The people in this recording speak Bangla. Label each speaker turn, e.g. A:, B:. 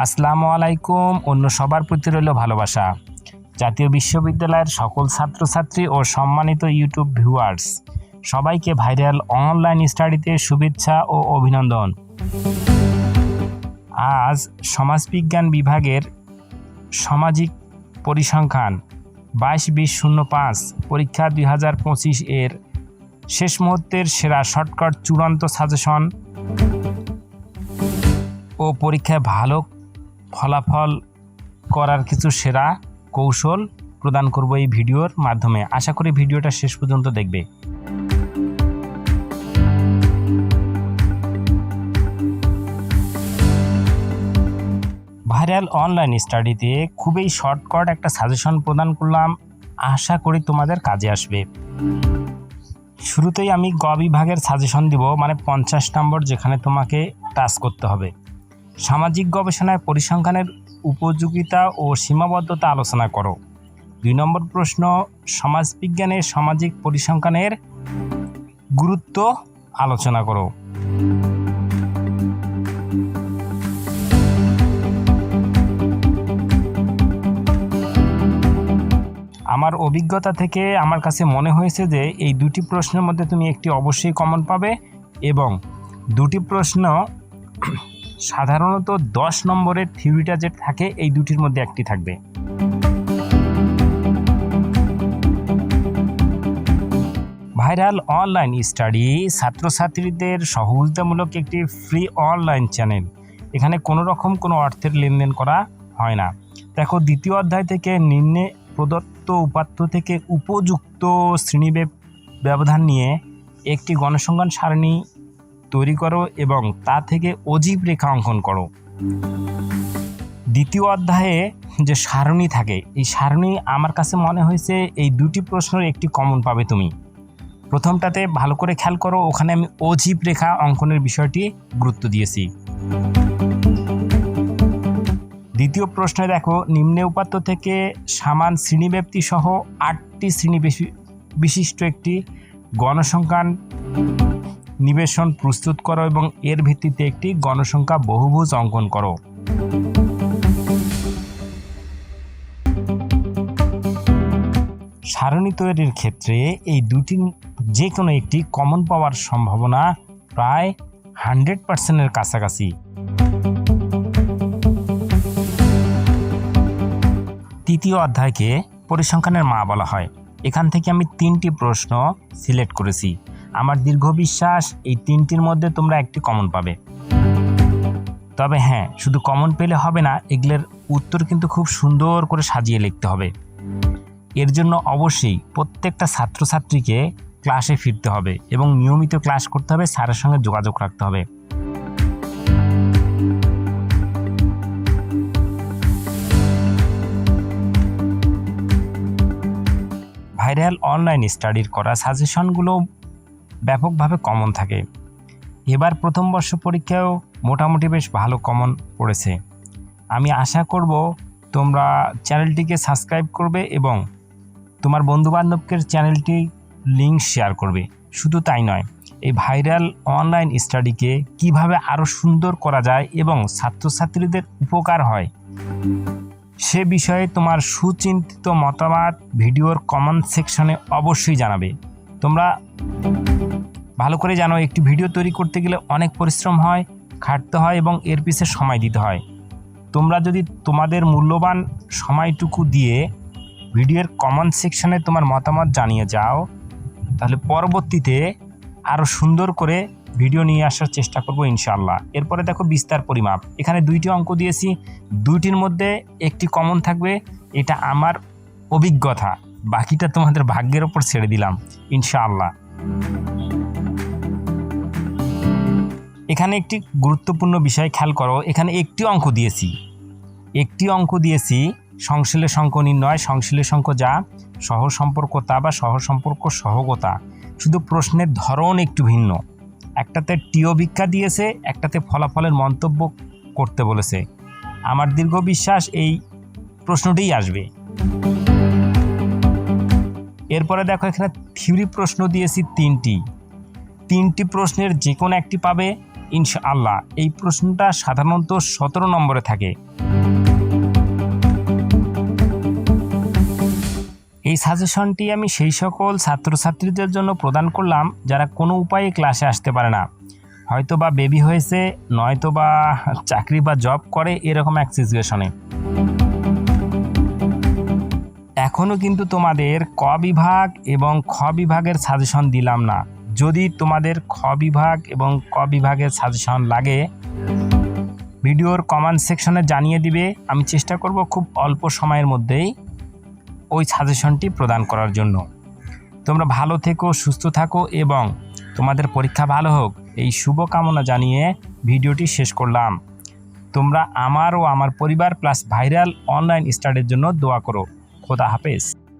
A: আসসালামু আলাইকুম। অন্য সবার প্রতি রইল ভালোবাসা। জাতীয় বিশ্ববিদ্যালয়ের সকল ছাত্রছাত্রী ও সম্মানিত ইউটিউব ভিউয়ার্স, সবাইকে ভাইরাল অনলাইন স্টাডিতে শুভেচ্ছা ও অভিনন্দন। আজ সমাজবিজ্ঞান বিভাগের সামাজিক পরিসংখ্যান বাইশ বিশ শূন্য পাঁচ পরীক্ষা দুই হাজার পঁচিশ এর শেষ মুহূর্তের সেরা শর্টকাট চূড়ান্ত সাজেশন ও পরীক্ষায় ভালো ফলাফল করার কিছু সেরা কৌশল প্রদান করব এই ভিডিওর মাধ্যমে। আশা করি ভিডিওটা শেষ পর্যন্ত দেখবে। ভাইরাল অনলাইন স্টাডিতে খুবই শর্টকাট একটা সাজেশন প্রদান করলাম। আশা করি তোমাদের কাজে আসবে। শুরুতেই আমি গ বিভাগের সাজেশন দিব মানে পঞ্চাশ নম্বর যেখানে তোমাকে টাচ করতে হবে। সামাজিক গবেষণায় পরিসংখ্যানের উপযোগিতা ও সীমাবদ্ধতা আলোচনা করো। দুই নম্বর প্রশ্ন, সমাজবিজ্ঞানে সামাজিক পরিসংখ্যানের গুরুত্ব আলোচনা করো। আমার অভিজ্ঞতা থেকে আমার কাছে মনে হয়েছে যে এই দুটি প্রশ্নের মধ্যে তুমি একটি অবশ্যই কমন পাবে এবং দুটি প্রশ্ন সাধারণত দশ নম্বরের থিওরিটা যে থাকে, এই দুটির মধ্যে একটি থাকবে। ভাইরাল অনলাইন স্টাডি ছাত্রছাত্রীদের সহযোগিতামূলক একটি ফ্রি অনলাইন চ্যানেল। এখানে কোনো রকম কোনো অর্থের লেনদেন করা হয় না। দেখো, দ্বিতীয় অধ্যায় থেকে নিম্নে প্রদত্ত উপাত্ত থেকে উপযুক্ত শ্রেণি ব্যবধান নিয়ে একটি গণসংখ্যান সারণী তৈরি করো এবং তা থেকে অজীব রেখা অঙ্কন করো। দ্বিতীয় অধ্যায়ে যে সারণী থাকে, এই সারণী আমার কাছে মনে হয়েছে এই দুটি প্রশ্নের একটি কমন পাবে তুমি। প্রথমটাতে ভালো করে খেয়াল করো, ওখানে আমি অজীব রেখা অঙ্কনের বিষয়টি গুরুত্ব দিয়েছি। দ্বিতীয় প্রশ্নে দেখো, নিম্নে উপাত্ত থেকে সামান শ্রেণীব্যাপ্তি সহ আটটি শ্রেণি বিশিষ্ট একটি গণসংখ্যান নিবেশন প্রস্তুত করো এবং এর ভিত্তিতে একটি গণসংখ্যা বহুভুজ অঙ্কন করো। সারণী তৈরির ক্ষেত্রে এই দুটি যে কোনো একটি কমন পাওয়ার সম্ভাবনা প্রায় হান্ড্রেড পার্সেন্টের কাছাকাছি। তৃতীয় অধ্যায়কে পরিসংখ্যানের মা বলা হয়। এখান থেকে আমি তিনটি প্রশ্ন সিলেক্ট করেছি। আমার দীর্ঘ বিশ্বাস, এই তিনটির মধ্যে তোমরা একটি কমন পাবে। তবে হ্যাঁ শুধু কমন পেলে হবে না, এগুলোর উত্তর কিন্তু খুব সুন্দর করে সাজিয়ে লিখতে হবে। এর জন্য অবশ্যই প্রত্যেকটা ছাত্রছাত্রীকে ক্লাসে ফিরতে হবে এবং নিয়মিত ক্লাস করতে হবে, স্যারের সঙ্গে যোগাযোগ রাখতে হবে। ভাইরাল অনলাইন স্টাডির করা সাজেশনগুলো ব্যাপকভাবে কমন থাকে। এবার প্রথম বর্ষ পরীক্ষায়ও মোটামুটি বেশ ভালো কমন পড়েছে। আমি আশা করব তোমরা চ্যানেলটিকে সাবস্ক্রাইব করবে এবং তোমার বন্ধুবান্ধবকে চ্যানেলটি লিঙ্ক শেয়ার করবে। শুধু তাই নয়, এই ভাইরাল অনলাইন স্টাডিকে কীভাবে আরও সুন্দর করা যায় এবং ছাত্রছাত্রীদের উপকার হয়, সে বিষয়ে তোমার সুচিন্তিত মতামত ভিডিওর কমেন্ট সেকশনে অবশ্যই জানাবে। তোমরা ভালো করে জানো, একটি ভিডিও তৈরি করতে গেলে অনেক পরিশ্রম হয়, খাটতে হয় এবং এর পিছে সময় দিতে হয়। তোমরা যদি তোমাদের মূল্যবান সময়টুকু দিয়ে ভিডিওর কমেন্ট সেকশনে তোমার মতামত জানিয়ে যাও, তাহলে পরবর্তীতে আরও সুন্দর করে ভিডিও নিয়ে আসার চেষ্টা করব ইনশাল্লাহ এরপরে দেখো বিস্তার পরিমাপ। এখানে দুইটি অঙ্ক দিয়েছি। দুইটির মধ্যে একটি কমন থাকবে, এটা আমার অভিজ্ঞতা। বাকিটা তোমাদের ভাগ্যের ওপর ছেড়ে দিলাম, ইনশাআল্লাহ। এখানে একটি গুরুত্বপূর্ণ বিষয় খেয়াল করো, এখানে একটি অঙ্ক দিয়েছি। একটি অঙ্ক দিয়েছি, সংশ্লেষ অঙ্ক নির্ণয়, সংশ্লেষ অঙ্ক যা সহ সম্পর্কতা বা সহ সম্পর্ক সহগতা। শুধু প্রশ্নের ধরন একটু ভিন্ন। একটাতে টিও ভিক্ষা দিয়েছে, একটাতে ফলাফলের মন্তব্য করতে বলেছে। আমার দীর্ঘ বিশ্বাস এই প্রশ্নটিই আসবে। এরপরে দেখো এখানে থিওরি প্রশ্ন দিয়েছি তিনটি। তিনটি প্রশ্নের যে কোনো একটি পাবে, ইনশাআল্লাহ। এই প্রশ্নটা সাধারণত সতেরো নম্বরে থাকে। এই সাজেশনটি আমি সেই সকল ছাত্রছাত্রীদের জন্য প্রদান করলাম, যারা কোনো উপায়ে ক্লাসে আসতে পারে না। হয়তো বা বেবি হয়েছে নয়তো বা চাকরি বা জব করে এরকম এক সিচুয়েশনে এখনও কিন্তু তোমাদের ক বিভাগ এবং খ বিভাগের সাজেশন দিলাম না। যদি তোমাদের খ বিভাগ এবং ক বিভাগের সাজেশন লাগে, ভিডিওর কমেন্ট সেকশনে জানিয়ে দিবে। আমি চেষ্টা করব খুব অল্প সময়ের মধ্যেই ওই সাজেশনটি প্রদান করার জন্য। তোমরা ভালো থেকো, সুস্থ থাকো এবং তোমাদের পরীক্ষা ভালো হোক। এই শুভকামনা জানিয়ে ভিডিওটি শেষ করলাম। তোমরা আমার ও আমার পরিবার প্লাস ভাইরাল অনলাইন স্টাডির জন্য দোয়া করো। খোদা হাফেজ।